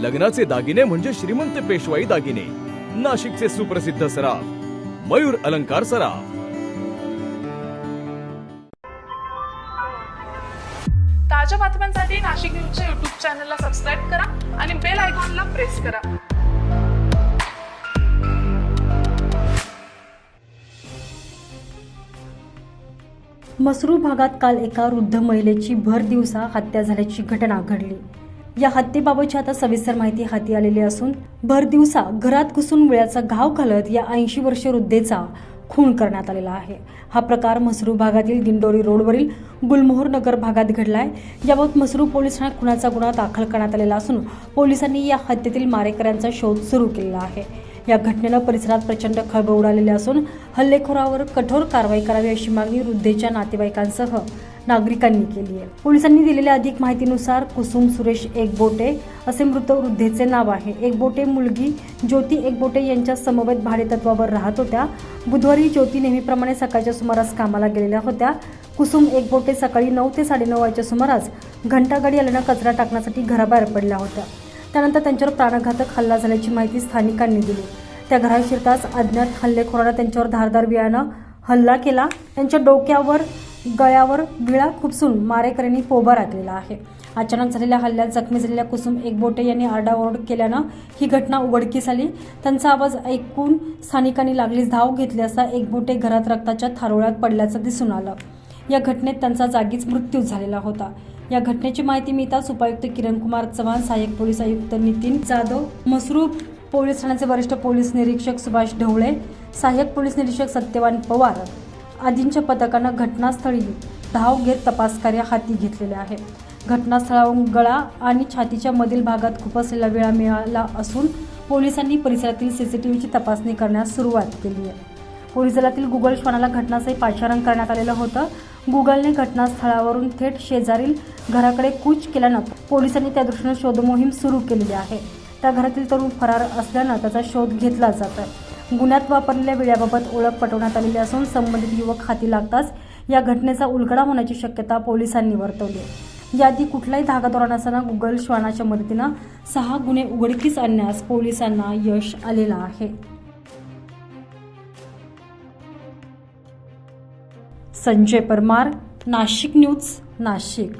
लग्नाचे दागिने म्हणजे श्रीमंत पेशवाई दागिने. नाशिकचे सुप्रसिद्ध सराफ मयूर अलंकार सराफ. ताज्या बातम्यांसाठी नाशिक न्यूजच्या युट्यूब चॅनलला सबस्क्राईब करा आणि बेल आयकॉनला प्रेस करा. मसरूळ भागात काल एका वृद्ध महिलेची भर दिवसा हत्या झाल्याची घटना घडली. या हत्येबाबतची आता सविस्तर माहिती हाती आलेली असून भर दिवसा घरात घुसून वेळाचा घाव घालत या ऐंशी वर्ष वृद्धेचा खून करण्यात आलेला आहे. हा प्रकार मसरूळ भागातील दिंडोरी रोडवरील गुलमोहर नगर भागात घडलाय. याबाबत मसरू पोलीस ठाण्यात खुनाचा गुन्हा दाखल करण्यात आलेला असून पोलिसांनी या हत्येतील मारेकऱ्यांचा शोध सुरू केलेला आहे. या घटनेनं परिसरात प्रचंड खळबळ उडालेली असून हल्लेखोरावर कठोर कारवाई करावी अशी मागणी वृद्धेच्या नातेवाईकांसह नागरिकांनी केली आहे. पोलिसांनी दिलेल्या अधिक माहितीनुसार कुसुम सुरेश एकबोटे असे मृत वृद्धेचे नाव आहे. एकबोटे मुलगी ज्योती एकबोटे यांच्या समवेत भाडेतत्वावर राहत होत्या. बुधवारी ज्योती नेहमीप्रमाणे सकाळच्या सुमारास कामाला गेलेल्या होत्या. कुसुम एकबोटे सकाळी नऊ ते साडेनऊ वाजच्या सुमारास घंटागाडी आल्यानं कचरा टाकण्यासाठी घराबाहेर पडल्या होत्या. त्यानंतर त्यांच्यावर प्राणघातक हल्ला झाल्याची माहिती स्थानिकांनी दिली. त्या घरात शिरताच अज्ञात हल्लेखोरानं त्यांच्यावर धारदार विळानं हल्ला केला. त्यांच्या डोक्यावर गळ्यावर विळा खुपसून मारेकऱ्यांनी पोबा राखलेला आहे. अचानक झालेल्या हल्ल्यात जखमी झालेल्या कुसुम एकबोटे यांनी आरडाओरड केल्यानं ही घटना उघडकीस आली. त्यांचा आवाज ऐकून स्थानिकांनी लागलीच धाव घेतली असता एकबोटे घरात रक्ताच्या थारोळ्यात पडल्याचं दिसून आलं. या घटनेत त्यांचा जागीच मृत्यू झालेला होता. या घटनेची माहिती मिळताच उपायुक्त किरण कुमार चव्हाण सहाय्यक पोलीस आयुक्त नितीन जाधव मसरूफ पोलीस ठाण्याचे वरिष्ठ पोलीस निरीक्षक सुभाष ढवळे सहाय्यक पोलीस निरीक्षक सत्यवान पवार आदींच्या पथकानं घटनास्थळी धाव घेत तपासकार्य हाती घेतलेले आहे. घटनास्थळावरून गळा आणि छातीच्या मधील भागात खुपसलेला वेळा मिळाला असून पोलिसांनी परिसरातील सीसीटीव्हीची तपासणी करण्यास सुरुवात केली आहे. पोलीस दलातील गुगल श्वानाला घटनास्थळी पाचारण करण्यात आलेलं होतं. गुगलने घटनास्थळावरून थेट शेजारील घराकडे कूच केल्यानं पोलिसांनी त्या दृष्टीनं शोधमोहीम सुरू केलेली आहे. त्या घरातील तरुण फरार असल्यानं त्याचा शोध घेतला जात आहे गुन्ह्यात वापरलेल्या वेळाबाबत ओळख पटवण्यात आलेली असून संबंधित युवक हाती लागताच या घटनेचा उलगडा होण्याची शक्यता पोलिसांनी वर्तवली आहे. याआधी कुठलाही धागादोरा नसताना गुगल श्वानाच्या मदतीनं सहा गुन्हे उघडकीस आणण्यास पोलिसांना यश आलेलं आहे. संजय परमार नाशिक न्यूज नाशिक.